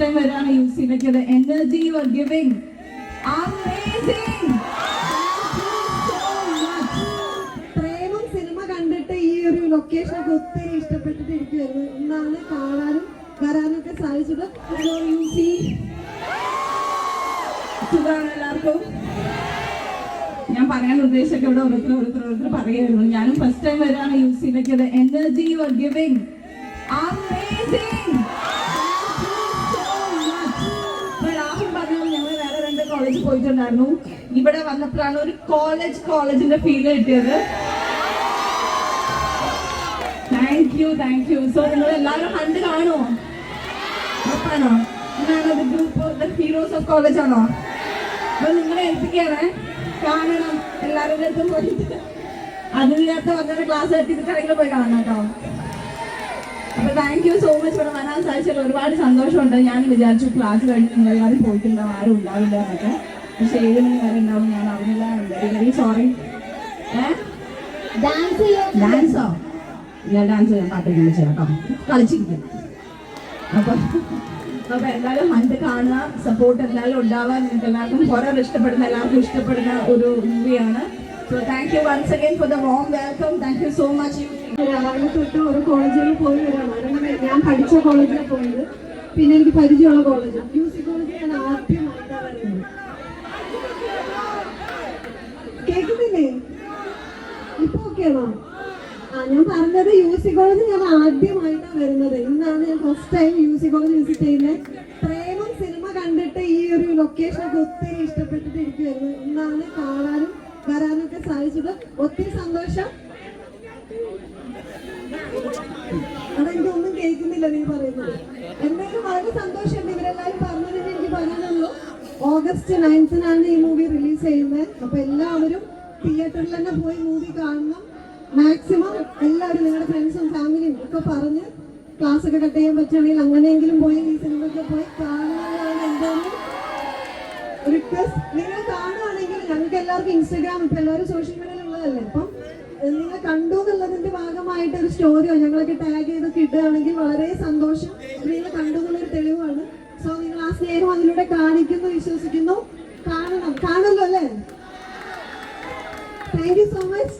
Time വരാണ് use ചെയ്യുന്നത് energy you are giving amazing Premam cinema കണ്ടിട്ട് ഈ ഒരു ലൊക്കേഷൻ ഒക്കെ ഒത്തിരി ഇഷ്ടപ്പെട്ടിട്ട് ഇരിക്കുമായിരുന്നു ഇന്നാണ് കാണാനും വരാനൊക്കെ സാധിച്ചത്. സുഖമാണ് എല്ലാവർക്കും. ഞാൻ പറയാൻ ഉദ്ദേശിച്ചൊക്കെ ഇവിടെ ഓരോരുത്തർ ഓരോരുത്തർ ഓരോരുത്തർ പറയായിരുന്നു ഞാനും ഫസ്റ്റ് ടൈം വരാണ് യൂസ് ചെയ്യുന്നത് energy you are giving amazing കോളേജിൽ പോയിട്ടുണ്ടായിരുന്നു. ഇവിടെ വന്നപ്പോഴാണ് ഒരു കോളേജ് കോളേജിന്റെ ഫീൽ കിട്ടിയത്. Thank you thank you so നിങ്ങൾ എല്ലാവരും കണ്ട് കാണുമോ? ഉറപ്പാണോ? ഞാനത് ഗ്രൂപ്പ് ഹീറോസ് ഓഫ് കോളേജ് ആണോ? അപ്പൊ നിങ്ങളെ എത്തിക്കാണ് കാണണം. എല്ലാവരുടെ അടുത്തും പോയിട്ട്. അതിനകത്ത് വന്നിട്ട് ക്ലാസ് കട്ടിട്ട് പോയി കാണണം കേട്ടോ. അപ്പൊ താങ്ക് യു സോ മച്ച് ഇവിടെ ഒരുപാട് സന്തോഷമുണ്ട്. ഞാൻ വിചാരിച്ചു ക്ലാസ് കഴിഞ്ഞ് എല്ലാവരും പോയിട്ടുണ്ടാവും ആരും ഉണ്ടാവില്ല എന്നൊക്കെ. പക്ഷെ ഏഴ് മണി വരെ ഉണ്ടാവും ഞാൻ അറിഞ്ഞില്ല. വെരി സോറി ഡാൻസ് ഞാൻ ഡാൻസ് ഞാൻ പാട്ട് കളിച്ചു കേട്ടോ കളിച്ചിരിക്കും. അപ്പൊ അപ്പൊ എല്ലാവരും കണ്ട് കാണുക. സപ്പോർട്ട് എല്ലാവരും ഉണ്ടാവാൻ നിങ്ങൾക്ക് എല്ലാവർക്കും ഹൊറർ ഇഷ്ടപ്പെടുന്ന എല്ലാവർക്കും ഇഷ്ടപ്പെടുന്ന ഒരു മൂവിയാണ് so thank you once again for the warm welcome thank you so much രാവിലെ തൊട്ട് ഒരു കോളേജിൽ പോയി വരാണ് ഞാൻ പഠിച്ച കോളേജിൽ പോയത്. പിന്നെ എനിക്ക് പരിചയമുള്ള കോളേജ്. മ്യൂസിക് ഞാൻ ആദ്യമായിട്ടാണ് വരുന്നത്. കേൾക്കുന്നില്ലേ? ഇപ്പൊ ഓക്കെയാണോ ആ ഞാൻ പറഞ്ഞത് യു സി കോളേജ് ഞാൻ ആദ്യമായിട്ടാണ് വരുന്നത്. ഇന്നാണ് ഞാൻ first time U C college visit ചെയ്യുന്നത്. പ്രേമം സിനിമ കണ്ടിട്ട് ഈ ഒരു ലൊക്കേഷൻ ഒക്കെ ഒത്തിരി ഇഷ്ടപ്പെട്ടിട്ട് ഇരിക്കുമായിരുന്നു ഇന്നാണ് കാണാനും ഒക്കെ സാധിച്ചത്. ഒത്തിരി സന്തോഷം. അവിടെ എനിക്ക് ഒന്നും കേൾക്കുന്നില്ല നീ പറയുന്നത്. എന്തായാലും വളരെ സന്തോഷമുണ്ട് ഇവരെല്ലാവരും പറഞ്ഞതിന് എനിക്ക് പറയാനുള്ളൂ. ഓഗസ്റ്റ് നയൻത്തിനാണ് ഈ മൂവി റിലീസ് ചെയ്യുന്നത്. അപ്പൊ എല്ലാവരും തിയേറ്ററിൽ തന്നെ പോയി മൂവി കാണണം. മാക്സിമം എല്ലാവരും നിങ്ങളുടെ ഫ്രണ്ട്സും ഫാമിലിയും ഒക്കെ പറഞ്ഞ് ക്ലാസ് ഒക്കെ കട്ട് ചെയ്യാൻ പറ്റുകയാണെങ്കിൽ അങ്ങനെയെങ്കിലും പോയി ഈ സിനിമയൊക്കെ പോയി കാണാനാണ് എന്താണ് റിക്വസ്റ്റ് നിങ്ങൾ കാണുകയാണെങ്കിൽ ഞങ്ങൾക്ക് എല്ലാവർക്കും ഇൻസ്റ്റഗ്രാം ഇപ്പൊ എല്ലാവരും സോഷ്യൽ മീഡിയയിൽ ഉള്ളതല്ലേ? അപ്പം നിങ്ങൾ കണ്ടു എന്നുള്ളതിന്റെ ഭാഗമായിട്ട് ഒരു സ്റ്റോറിയോ ഞങ്ങളൊക്കെ ടാഗ് ചെയ്തൊക്കെ ഇടുകയാണെങ്കിൽ വളരെ സന്തോഷം. നിങ്ങൾ കണ്ടു എന്നുള്ളൊരു തെളിവാണ്. സോ നിങ്ങൾ ആ സ്നേഹം അതിലൂടെ കാണിക്കുന്നു വിശ്വസിക്കുന്നു. കാണണം. കാണല്ലോ അല്ലേ? Thank you so much